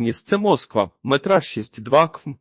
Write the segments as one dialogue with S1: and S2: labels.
S1: Місце Москва, метраж 6,2 км.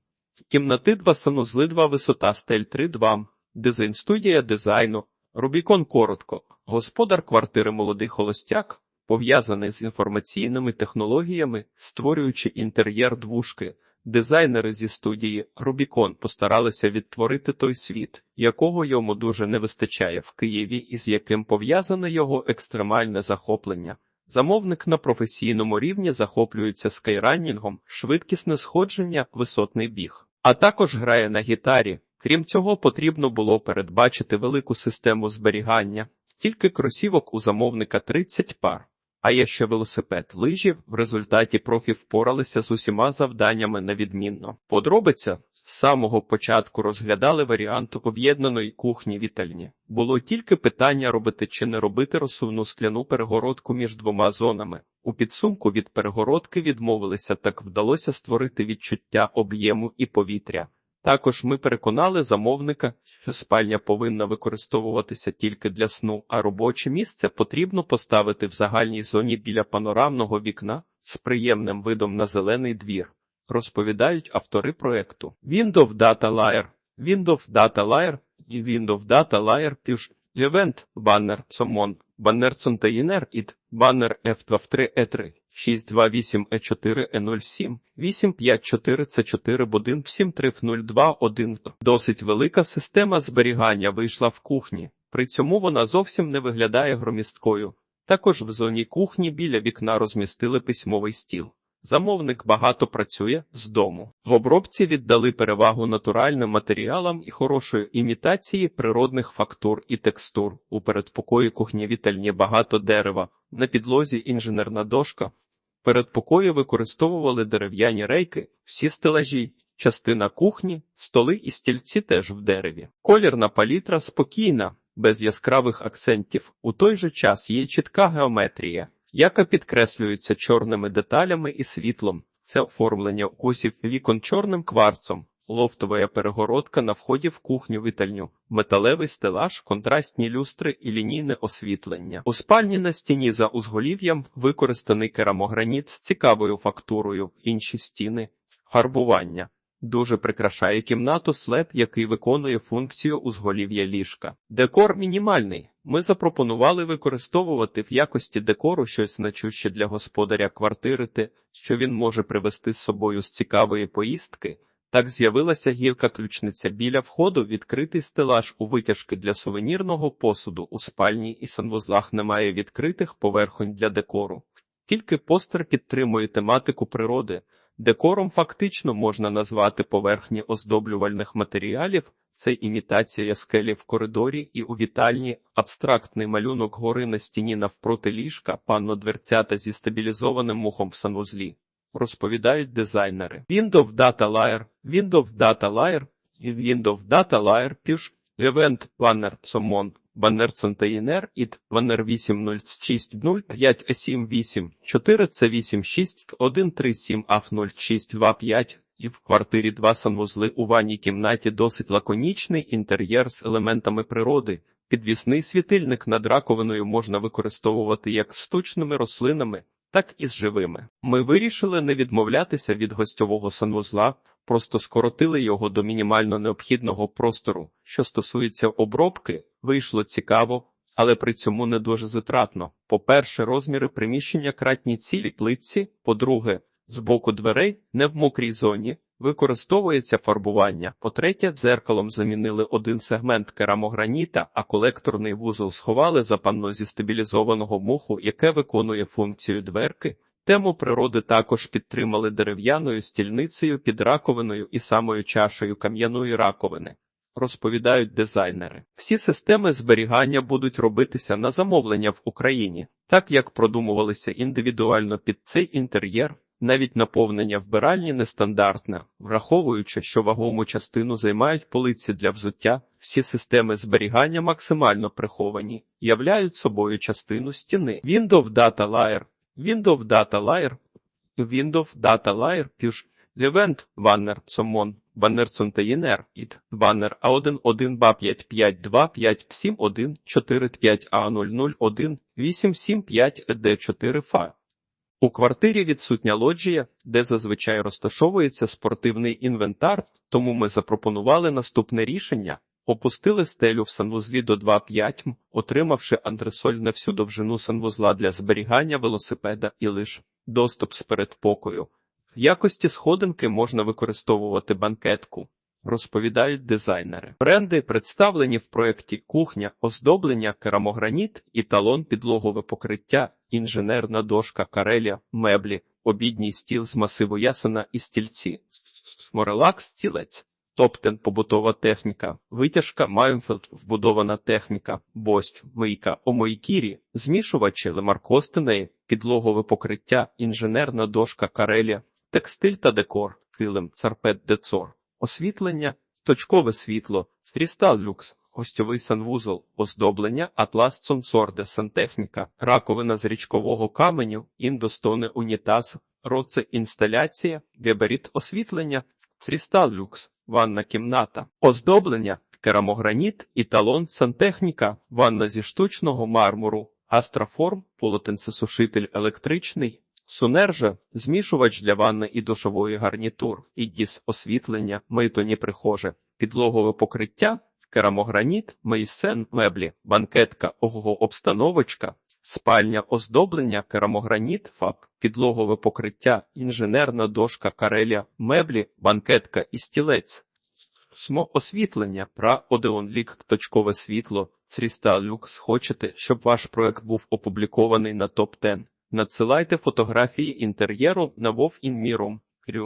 S1: Кімнати 2 санузли 2 висота стель 3,2 Дизайн студія дизайну. Рубікон коротко. Господар квартири молодий холостяк, пов'язаний з інформаційними технологіями, створюючи інтер'єр двушки. Дизайнери зі студії Рубікон постаралися відтворити той світ, якого йому дуже не вистачає в Києві і з яким пов'язане його екстремальне захоплення. Замовник на професійному рівні захоплюється скайранінгом, швидкісне сходження, висотний біг, а також грає на гітарі. Крім цього, потрібно було передбачити велику систему зберігання, тільки кросівок у замовника 30 пар. А є ще велосипед лижі. В результаті профі впоралися з усіма завданнями невідмінно. Подробиця з самого початку розглядали варіант об'єднаної кухні вітальні. Було тільки питання робити чи не робити розсувну скляну перегородку між двома зонами. У підсумку від перегородки відмовилися, так вдалося створити відчуття об'єму і повітря. Також ми переконали замовника, що спальня повинна використовуватися тільки для сну, а робоче місце потрібно поставити в загальній зоні біля панорамного вікна з приємним видом на зелений двір, розповідають автори проекту. Windows Data Layer, Windows Data Layer і Windows Data Layer Push Event Banner Summon, Banner Container IT, Banner F23 E3. 628E4E07, 854C4 Будин 73021. Досить велика система зберігання вийшла в кухні, при цьому вона зовсім не виглядає громісткою. Також в зоні кухні біля вікна розмістили письмовий стіл. Замовник багато працює з дому. В обробці віддали перевагу натуральним матеріалам і хорошої імітації природних фактур і текстур. У передпокої кухні вітальні багато дерева, на підлозі інженерна дошка. Передпокої використовували дерев'яні рейки, всі стелажі, частина кухні, столи і стільці теж в дереві. Колірна палітра спокійна, без яскравих акцентів. У той же час є чітка геометрія яка підкреслюється чорними деталями і світлом. Це оформлення укусів вікон чорним кварцом, лофтова перегородка на вході в кухню вітальню, металевий стелаж, контрастні люстри і лінійне освітлення. У спальні на стіні за узголів'ям використаний керамограніт з цікавою фактурою, інші стіни, фарбування. Дуже прикрашає кімнату слеп, який виконує функцію узголів'я ліжка. Декор мінімальний. Ми запропонували використовувати в якості декору щось значуще для господаря квартири, те, що він може привезти з собою з цікавої поїздки. Так з'явилася гілка-ключниця біля входу, відкритий стелаж у витяжки для сувенірного посуду у спальні і санвузлах немає відкритих поверхонь для декору. Тільки постер підтримує тематику природи. Декором фактично можна назвати поверхні оздоблювальних матеріалів, це імітація скелі в коридорі і у вітальні, абстрактний малюнок гори на стіні навпроти ліжка, панно дверцята зі стабілізованим мухом в санвузлі. Розповідають дизайнери. Windows Data Layer, Windows Data Layer Windows Data Layer Push Event Banner Summon Баннер Центаїнер ід Баннер 8060 78 4 це 86 137 АФ 0625 і в квартирі два санвузли у ванній кімнаті досить лаконічний інтер'єр з елементами природи. Підвісний світильник над раковиною можна використовувати як з штучними рослинами, так і з живими. Ми вирішили не відмовлятися від гостьового санвузла, просто скоротили його до мінімально необхідного простору. Що стосується обробки, вийшло цікаво, але при цьому не дуже затратно. По-перше, розміри приміщення кратні цілі плитці, по-друге, з боку дверей, не в мокрій зоні, використовується фарбування. По-третє, дзеркалом замінили один сегмент керамограніта, а колекторний вузол сховали за панно зі стабілізованого муху, яке виконує функцію дверки. Тему природи також підтримали дерев'яною стільницею під раковиною і самою чашею кам'яної раковини. Розповідають дизайнери. Всі системи зберігання будуть робитися на замовлення в Україні, так як продумувалися індивідуально під цей інтер'єр. Навіть наповнення вбиральні нестандартне, враховуючи, що вагому частину займають полиці для взуття, всі системи зберігання максимально приховані, являють собою частину стіни. Windows Data Layer, Windows Data Layer, Windows Data Layer Push, Event, Banner, Summon, Banner Container, IT, Banner A11 B552571445A001 875 D4 FA. У квартирі відсутня лоджія, де зазвичай розташовується спортивний інвентар, тому ми запропонували наступне рішення. Опустили стелю в санвузлі до 2,5 м, отримавши антресоль на всю довжину санвузла для зберігання велосипеда і лиш доступ з передпокою. В якості сходинки можна використовувати банкетку, розповідають дизайнери. Бренди представлені в проєкті кухня, оздоблення, керамограніт і талон підлогове покриття, інженерна дошка, кареля, меблі, обідній стіл з масиву ясена і стільці, сморелак, стілець. Топтен побутова техніка, витяжка Майнфілд, вбудована техніка, бость, мийка, омойкірі, змішувачі, лемаркостинеї, підлогове покриття, інженерна дошка кареля, текстиль та декор, килим, царпет децор, освітлення, точкове світло, крістал люкс, гостьовий санвузол, оздоблення, атлас сонсорде, сантехніка, раковина з річкового каменю, індостони унітаз, роце інсталяція, габарит освітлення, Крістал люкс, ванна кімната, оздоблення, керамограніт, італон, сантехніка, ванна зі штучного мармуру, астроформ, полотенцесушитель електричний, сунержа, змішувач для ванни і душової гарнітур, ідіс, освітлення, мейтоні прихоже, підлогове покриття, керамограніт, мейсен, меблі, банкетка, ого обстановочка, спальня, оздоблення, керамограніт, фаб, підлогове покриття, інженерна дошка, кареля, меблі, банкетка і стілець. Смо освітлення, пра Одеон Лік, точкове світло, Цріста Люкс. Хочете, щоб ваш проект був опублікований на топ 10 Надсилайте фотографії інтер'єру на Вов Інміром. Крю.